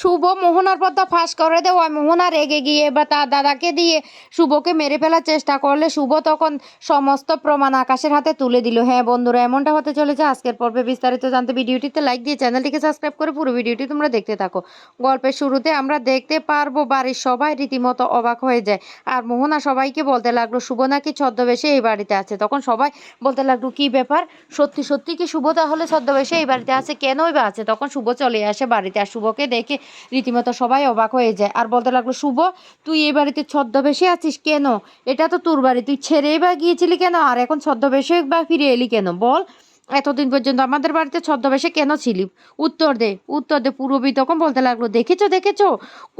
শুভ মোহনার পথটা ফাঁস করে দেওয়ায় মোহনা রেগে গিয়ে বা তার দাদাকে দিয়ে শুভকে মেরে ফেলার চেষ্টা করলে শুভ তখন সমস্ত প্রমাণ আকাশের হাতে তুলে দিল। হ্যাঁ বন্ধুরা, এমনটা হতে চলেছে। আজকের পর্বে বিস্তারিত জানতে ভিডিওটিতে লাইক দিয়ে চ্যানেলটিকে সাবস্ক্রাইব করে পুরো ভিডিওটি তোমরা দেখতে থাকো। গল্পের শুরুতে আমরা দেখতে পারব, বাড়ির সবাই রীতিমতো অবাক হয়ে যায়। আর মোহনা সবাইকে বলতে লাগল, শুভ নাকি ছদ্মবেশে এই বাড়িতে আছে? তখন সবাই বলতে লাগল, কি ব্যাপার? সত্যি সত্যি কি শুভ তাহলে ছদ্মবেশে এই বাড়িতে আছে? কেনই বা আছে? তখন শুভ চলে আসে বাড়িতে। আর শুভকে দেখে রীতিমতো সবাই অবাক হয়ে যায়। আর বলতে লাগল, শুভ, তুই এই বাড়িতে ছদ্মবেশে আছিস কেন? এটা তো তোর বাড়ি। তুই ছেড়েই বা গিয়েছিলি কেন? আর এখন ছদ্মবেশে বা ফিরে এলি কেন? বল। এতদিন পর্যন্ত আমাদের বাড়িতে ছদ্মবেশে কেন ছিলি? উত্তর দে উত্তর দে পূর্ববী তখন বলতে লাগল, দেখেছ দেখেছ?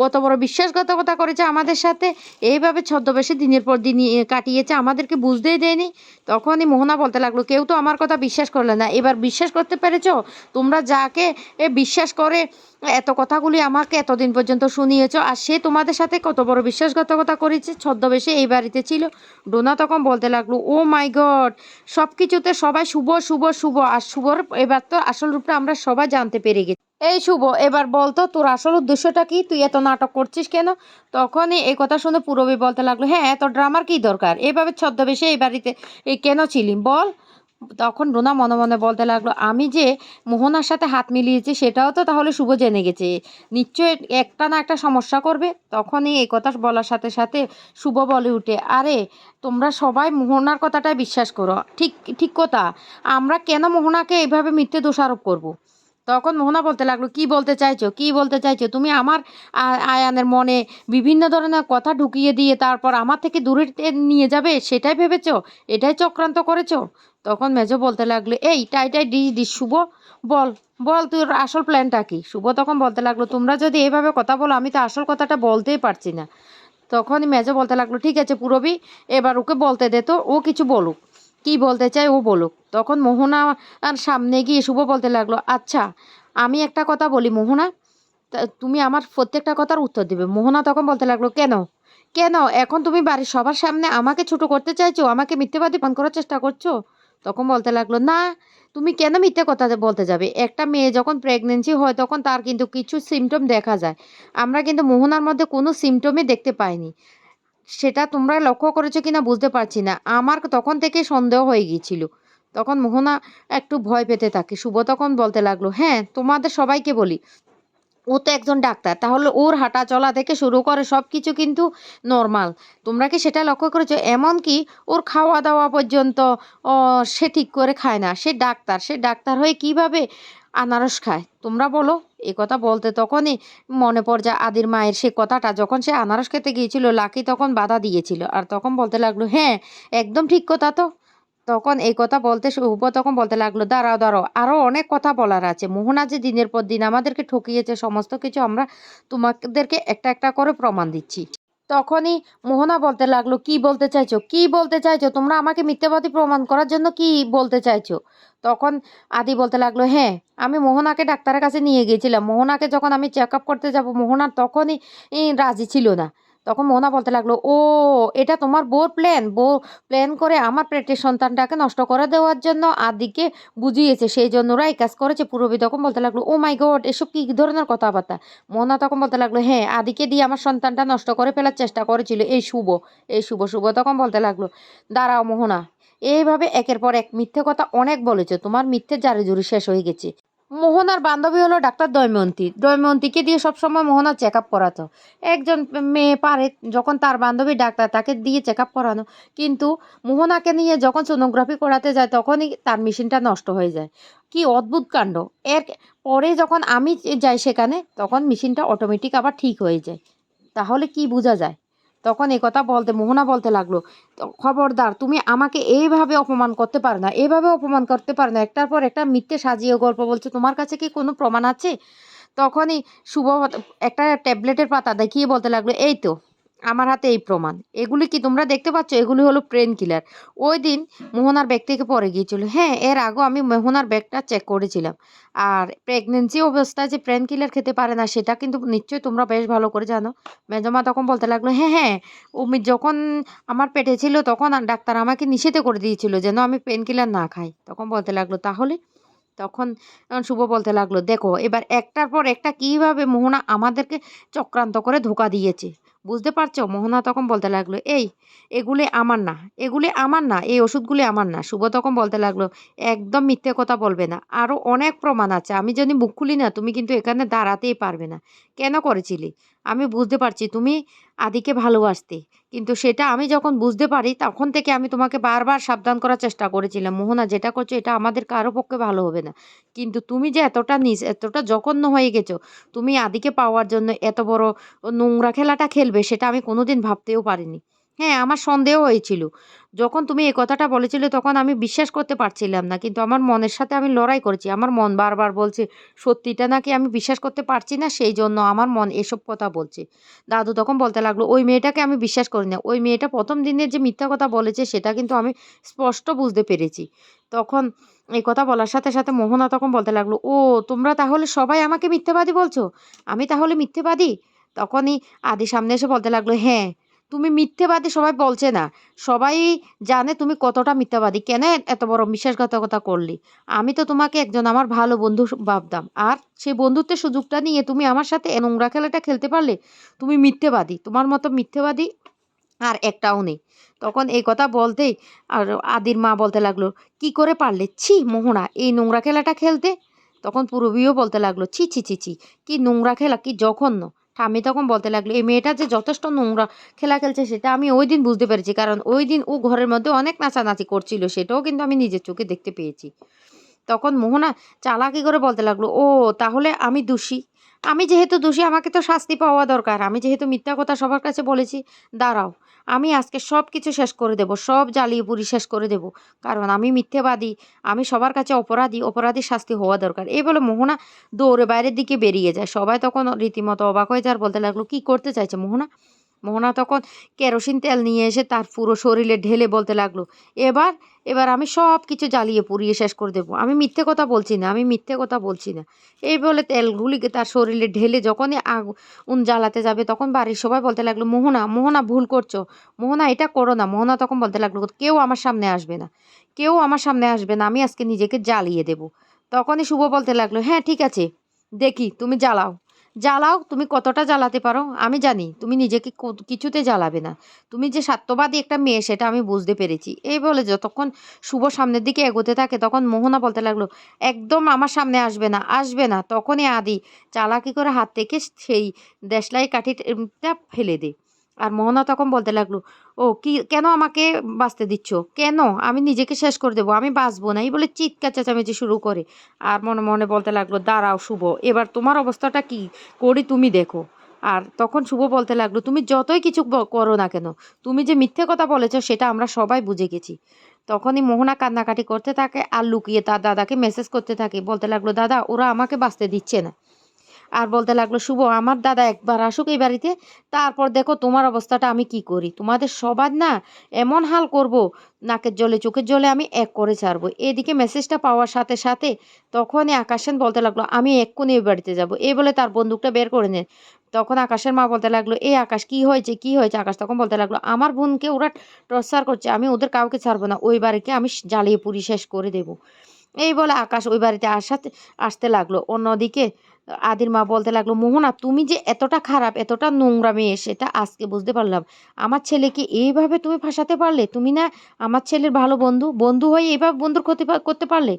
কত বড় বিশ্বাসঘাতকতা করেছে আমাদের সাথে। এইভাবে ছদ্মবেশে দিনের পর দিন কাটিয়েছে, আমাদেরকে বুঝতেই দেয়নি। তখনই মোহনা বলতে লাগল, কেউ তো আমার কথা বিশ্বাস করলে না। এবার বিশ্বাস করতে পেরেছ? তোমরা যাকে এ বিশ্বাস করে, এত কথাগুলি আমাকে এতদিন পর্যন্ত শুনিয়েছ, আর সে তোমাদের সাথে কত বড় বিশ্বাসঘাতকতা করেছে, ছদ্মবেশে এই বাড়িতে ছিল? ডোনা তখন বলতে লাগল, ও মাই গড! সব কিছুতে সবাই শুভ শুভ শুভ আর শুভর এবার তো আসল রূপটা আমরা সবাই জানতে পেরে গেছি। এই শুভ, এবার বলতো তোর আসল উদ্দেশ্যটা কি? তুই এত নাটক করছিস কেন? তখনই এই কথা শুনে পূরবী বলতে লাগল হ্যাঁ এত ড্রামার কি দরকার? এভাবে ছদ্মবেশে এই বাড়িতে কেন ছিলি? বল। তখন রুনা মনে মনে বলতে লাগল, আমি যে মোহনার সাথে হাত মিলিয়েছি সেটাও তো তাহলে শুভ জেনে গেছে। নিশ্চয় একটা না একটা সমস্যা করবে। তখনই এই কথা বলার সাথে সাথে শুভ বলে উঠে, আরে, তোমরা সবাই মোহনার কথাটাই বিশ্বাস করো। ঠিক ঠিক কথা, আমরা কেন মোহনাকে এইভাবে মিথ্যে দোষারোপ করব। তখন মোহনা বলতে লাগল, কি বলতে চাইছো? কি বলতে চাইছো? তুমি আমার আয়ানের মনে বিভিন্ন ধরনের কথা ঢুকিয়ে দিয়ে তারপর আমার থেকে দূরে নিয়ে যাবে? সেটাই ভেবেছো? এটাই চক্রান্ত করেছ? তখন মেজো বলতে লাগল, এই, টাই টাই ডিস ডিস শুভ, বল বল, তোর আসল প্ল্যানটা কি? শুভ তখন বলতে লাগল, তোমরা যদি এভাবে কথা বলো, আমি তো আসল কথাটা বলতেই পারছি না। তখনই মেজো বলতে লাগল, ঠিক আছে পুরবি, এবার ওকে বলতে দে তো, ও কিছু বলুক, কি বলতে চায় ও বলুক। তখন মোহনা আর সামনে গিয়ে শুভ বলতে লাগল আচ্ছা আমি একটা কথা বলি মোহনা তুমি আমার প্রত্যেকটা কথার উত্তর দেবে। মোহনা তখন বলতে লাগল, কেন? কেন? এখন তুমি বাড়ির সবার সামনে আমাকে ছোট করতে চাইছো? আমাকে মিথ্যেবাদী পান করার চেষ্টা করছ? তখন বলতে লাগল, না, তুমি কেন মিথ্যে কথা বলতে যাবে? একটা মেয়ে যখন প্রেগনেন্সি হয় তখন তার কিন্তু কিছু সিমটম দেখা যায়। আমরা কিন্তু মোহনার মধ্যে কোনো সিমটমই দেখতে পাইনি। সেটা তোমরা লক্ষ্য করেছ কিনা বুঝতে পারছি না। আমার তখন থেকে সন্দেহ হয়ে গিয়েছিল। তখন মোহনা একটু ভয় পেতে থাকে। শুভ তখন বলতে লাগল হ্যাঁ তোমাদের সবাইকে বলি। ও তো একজন ডাক্তার। তাহলে ওর হাঁটা চলা থেকে শুরু করে সব কিছু কিন্তু নর্মাল তোমরা কি সেটা লক্ষ্য করেছ? এমনকি ওর খাওয়া দাওয়া পর্যন্ত সে ঠিক করে খায় না। সে ডাক্তার। সে ডাক্তার হয়ে কীভাবে আনারস খায়? তোমরা বলো। এ কথা বলতে তখনই মনে পড় যায় আদির মায়ের সে কথাটা। যখন সে আনারস খেতে গিয়েছিল, লাকি তখন বাধা দিয়েছিল। আর তখন বলতে লাগল হ্যাঁ একদম ঠিক কথা তো। তখন এই কথা বলতে শুভ তখন বলতে লাগল, দাঁড়াও দাঁড়াও আরও অনেক কথা বলার আছে। মোহনা যে দিনের পর দিন আমাদেরকে ঠকিয়েছে, সমস্ত কিছু আমরা তোমাদেরকে একটা একটা করে প্রমাণ দিচ্ছি। তখনই মোহনা বলতে লাগল, কি বলতে চাইছো? কি বলতে চাইছো? তোমরা আমাকে মিথ্যাবাদী প্রমাণ করার জন্য কি বলতে চাইছো? তখন আদি বলতে লাগল হ্যাঁ আমি মোহনাকে ডাক্তারের কাছে নিয়ে গিয়েছিলাম। মোহনাকে যখন আমি চেক আপ করতে যাব, মোহনা তখনই রাজি ছিল না। তখন মোহনা বলতে লাগল, ও, এটা তোমার বোর প্ল্যান বো প্ল্যান করে আমার পেটের সন্তানটাকে নষ্ট করে দেওয়ার জন্য আদিকে বুঝিয়েছে। সেই জন্য ওরা এই কাজ করেছে। পুরবি তখন বলতে লাগল, ও মাই গড, এসব কী ধরনের কথাবার্তা? মোহনা তখন বলতে লাগল হ্যাঁ আদিকে দিয়ে আমার সন্তানটা নষ্ট করে ফেলার চেষ্টা করেছিল। এই শুভ এই শুভ শুভ। তখন বলতে লাগল, দাঁড়াও মোহনা, এইভাবে একের পর এক মিথ্যে কথা অনেক বলেছে। তোমার মিথ্যে জারি জুরি শেষ হয়ে গেছে। মোহনার বান্ধবী হলো ডাক্তার দয়মন্তী। দয়মন্তীকে দিয়ে সবসময় মোহনা চেক আপ করাতো। একজন মেয়ে পারে, যখন তার বান্ধবী ডাক্তার তাকে দিয়ে চেক আপ করানো। কিন্তু মোহনাকে নিয়ে যখন সোনোগ্রাফি করাতে যায়, তখনই তার মেশিনটা নষ্ট হয়ে যায়। কি অদ্ভুত কাণ্ড! এর পরে যখন আমি যাই সেখানে, তখন মেশিনটা অটোমেটিক আবার ঠিক হয়ে যায়। তাহলে কি বোঝা যায়? তখন এই কথা বলতে, মোহনা বলতে লাগল, খবরদার, তুমি আমাকে এইভাবে অপমান করতে পারো না এভাবে অপমান করতে পারো না। একটার পর একটা মিথ্যে সাজিয়ে গল্প বলছে, তোমার কাছে কি কোনো প্রমাণ আছে? তখনই শুভ একটা ট্যাবলেটের পাতা দেখিয়ে বলতে লাগল, এই তো আমার হাতে এই প্রমাণ। এগুলি কি তোমরা দেখতে পাচ্ছ? এগুলি হলো প্রেন কিলার ওই দিন মোহনার ব্যাগ থেকে পরে গিয়েছিল। হ্যাঁ এর আগেও আমি মোহনার ব্যাগটা চেক করেছিলাম। আর প্রেগনেন্সি অবস্থায় যে প্রেন কিলার খেতে পারে না, সেটা কিন্তু নিশ্চয়ই তোমরা বেশ ভালো করে জানো। মেজমা তখন বলতে লাগল হ্যাঁ হ্যাঁ ও মি- যখন আমার পেটে ছিল তখন ডাক্তার আমাকে নিষেধ করে দিয়েছিল যেন আমি পেন কিলার না খাই। তখন বলতে লাগল, তাহলে? তখন শুভ বলতে লাগল, দেখো, এবার একটার পর একটা কীভাবে মোহনা আমাদেরকে চক্রান্ত করে ধোকা দিয়েছে? বুঝতে পারছ? মোহনা তখন বলতে লাগল, এই, এগুলি আমার না, এগুলি আমার না, এই ওষুধগুলি আমার না। শুভ তখন বলতে লাগল, একদম মিথ্যে কথা বলবে না। আরও অনেক প্রমাণ আছে। আমি যদি মুখ খুলি না, তুমি কিন্তু এখানে দাঁড়াতেই পারবে না। কেন করেছিলি? আমি বুঝতে পারছি তুমি আদিকে ভালোবাসতে। কিন্তু সেটা আমি যখন বুঝতে পারি, তখন থেকে আমি তোমাকে বারবার সাবধান করার চেষ্টা করেছিলাম। মোহনা, যেটা করছ, এটা আমাদের কারও পক্ষে ভালো হবে না। কিন্তু তুমি যে এতটা নিজ, এতটা জঘন্য হয়ে গেছো, তুমি আদিকে পাওয়ার জন্য এত বড় নোংরা খেলাটা খেলবে, সেটা আমি কোনোদিন ভাবতেও পারিনি। হ্যাঁ আমার সন্দেহ হয়েছিল। যখন তুমি এই কথাটা বলেছিলে তখন আমি বিশ্বাস করতে পারছিলাম না, কিন্তু আমার মনের সাথে আমি লড়াই করেছি। আমার মন বারবার বলছে, সত্যিটা নাকি আমি বিশ্বাস করতে পারছি না, সেই জন্য আমার মন এসব কথা বলছে। দাদু তখন বলতে লাগল, ওই মেয়েটাকে আমি বিশ্বাস করি না। ওই মেয়েটা প্রথম দিনের যে মিথ্যা কথা বলেছে, সেটা কিন্তু আমি স্পষ্ট বুঝতে পেরেছি। তখন এই কথা বলার সাথে সাথে মোহনা তখন বলতে লাগল, ও, তোমরা তাহলে সবাই আমাকে মিথ্যাবাদী বলছো? আমি তাহলে মিথ্যেবাদী? তখনই আদি সামনে এসে বলতে লাগল হ্যাঁ তুমি মিথ্যেবাদী সবাই বলছে না। সবাই জানে তুমি কতটা মিথ্যাবাদী। কেন এত বড় বিশ্বাসঘাতকতা করলি? আমি তো তোমাকে একজন আমার ভালো বন্ধু ভাবতাম। আর সেই বন্ধুত্বের সুযোগটা নিয়ে তুমি আমার সাথে নোংরা খেলাটা খেলতে পারলে তুমি মিথ্যেবাদী। তোমার মতো মিথ্যেবাদী আর একটাও নেই। তখন এই কথা বলতেই আর আদির মা বলতে লাগল, কি করে পারলে? ছি, মোহনা, এই নোংরা খেলাটা খেলতে? তখন পূরবীও বলতে লাগল, ছি ছি ছি ছি, কি নোংরা খেলা, কি জঘন্য। ঠাম্মি তখন বলতে লাগল, এই মেয়েটা যে যথেষ্ট নোংরা খেলা খেলছে সেটা আমি ওই দিন বুঝতে পেরেছি। কারণ ওই দিন ও ঘরের মধ্যে অনেক নাচানাচি করছিল, সেটাও কিন্তু আমি নিজের চোখে দেখতে পেয়েছি। তখন মোহনা চালাকি করে বলতে লাগল, ও, তাহলে আমি দোষী? আমি যেহেতু দোষী, আমাকে তো শাস্তি পাওয়া দরকার। আমি যেহেতু মিথ্যা কথা সবার কাছে বলেছি, দাঁড়াও। আমি আজকে সব কিছু শেষ করে দেব, সব জ্বালিয়ে পুরি শেষ করে দেব। কারণ আমি মিথ্যেবাদী, আমি সবার কাছে অপরাধী অপরাধী শাস্তি হওয়া দরকার। এই বলে মোহনা দৌড়ে বাইরের দিকে বেরিয়ে যায়। সবাই তখন রীতিমতো অবাক হয়ে যার বলতে লাগল, কি করতে চাইছে মোহনা? মোহনা তখন কেরোসিন তেল নিয়ে এসে তার পুরো শরীরে ঢেলে বলতে লাগল, এবার এবার আমি সব কিছু জ্বালিয়ে পুড়িয়ে শেষ করে দেবো। আমি মিথ্যে কথা বলছি না, আমি মিথ্যে কথা বলছি না। এই বলে তেলগুলিকে তার শরীরে ঢেলে যখনই আগুন জ্বালাতে যাবে, তখন বাড়ির সবাই বলতে লাগল, মোহনা মোহনা, ভুল করছ। মোহনা, এটা করো না। মোহনা তখন বলতে লাগল, কেউ আমার সামনে আসবে না। কেউ আমার সামনে আসবে না, আমি আজকে নিজেকে জ্বালিয়ে দেব। তখনই শুভ বলতে লাগল হ্যাঁ ঠিক আছে, দেখি, তুমি জ্বালাও। জ্বালাও, তুমি কতটা জ্বালাতে পারো? আমি জানি, তুমি নিজেকে কিছুতে জ্বালাবে না। তুমি যে স্বার্থবাদী একটা মেয়ে, সেটা আমি বুঝতে পেরেছি। এই বলে যতক্ষণ শুভ সামনের দিকে এগোতে থাকে, তখন মোহনা বলতে লাগল, একদম আমার সামনে আসবে না আসবে না। তখনই আদি চালাকি করে হাত থেকে সেই দেশলাই কাঠিটা ফেলে দে। আর মোহনা তখন বলতে লাগল, ও, কি, কেন আমাকে বাঁচতে দিচ্ছ? কেন? আমি নিজেকে শেষ করে দেবো, আমি বাঁচবো না। এই বলে চিৎকার চেঁচামেচি শুরু করে। আর মনে মনে বলতে লাগল, দাঁড়াও শুভ, এবার তোমার অবস্থাটা কি? করি তুমি দেখো। আর তখন শুভ বলতে লাগল, তুমি যতই কিছু করো না কেন, তুমি যে মিথ্যে কথা বলেছ সেটা আমরা সবাই বুঝে গেছি। তখনই মোহনা কান্নাকাটি করতে থাকে আর লুকিয়ে তার দাদাকে মেসেজ করতে থাকে। বলতে লাগল, দাদা, ওরা আমাকে বাঁচতে দিচ্ছে না। আর বলতে লাগল, শুভ, আমার দাদা একবার আসুক এই বাড়িতে। তারপর দেখো তোমার অবস্থাটা আমি কি করি। তোমাদের সবার না এমন হাল করব, নাকের জলে, চোখের জলে আমি এক করে ছাড়বো। এদিকে মেসেজটা পাওয়ার সাথে সাথে তখনই আকাশেন বলতে লাগল, আমি এক্ষুনি এই বাড়িতে যাব। এই বলে তার বন্দুকটা বের করে নেন তখন আকাশের মা বলতে লাগল, এই আকাশ, কি হয়েছে? কি হয়েছে? আকাশ তখন বলতে লাগল, আমার বোনকে ওরা টর্চার করছে, আমি ওদের কাউকে ছাড়বো না। ওই বাড়িকে আমি জ্বালিয়ে পুরি শেষ করে দেব। এই বলে আকাশ ওই বাড়িতে আসাতে, আসতে লাগল। অন্যদিকে আদির মা বলতে লাগল, মোহনা, তুমি যে এতটা খারাপ, এতটা নোংরা মেয়ে, সেটা আজকে বুঝতে পারলাম। আমার ছেলেকে এইভাবে তুমি ফাঁসাতে পারলে? তুমি না আমার ছেলের ভালো বন্ধু বন্ধু হয়ে এইভাবে বন্ধুর ক্ষতি করতে পারলে?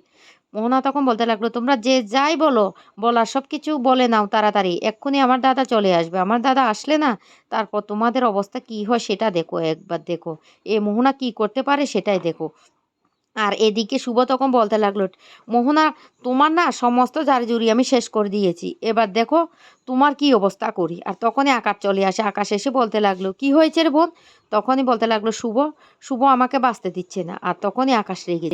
মোহনা তখন বলতে লাগল, তোমরা যে যাই বলো, বলার সব কিছু বলে নাও তাড়াতাড়ি। এক্ষুনি আমার দাদা চলে আসবে। আমার দাদা আসলে না, তারপর তোমাদের অবস্থা কি হয় সেটা দেখো, একবার দেখো। এ মোহনা কি করতে পারে সেটাই দেখো। আর এদিকে শুভ তখন বলতে লাগল, মোহনা, তোমার না সমস্ত জারি আমি শেষ করে দিয়েছি। এবার দেখো তোমার কি অবস্থা করি। আর তখনই আকাশ চলে আসে। আকাশ এসে বলতে লাগল, কি হয়েছে রে বোন? তখনই বলতে লাগল, শুভ শুভ আমাকে বাঁচতে দিচ্ছে না। আর তখনই আকাশ রেগে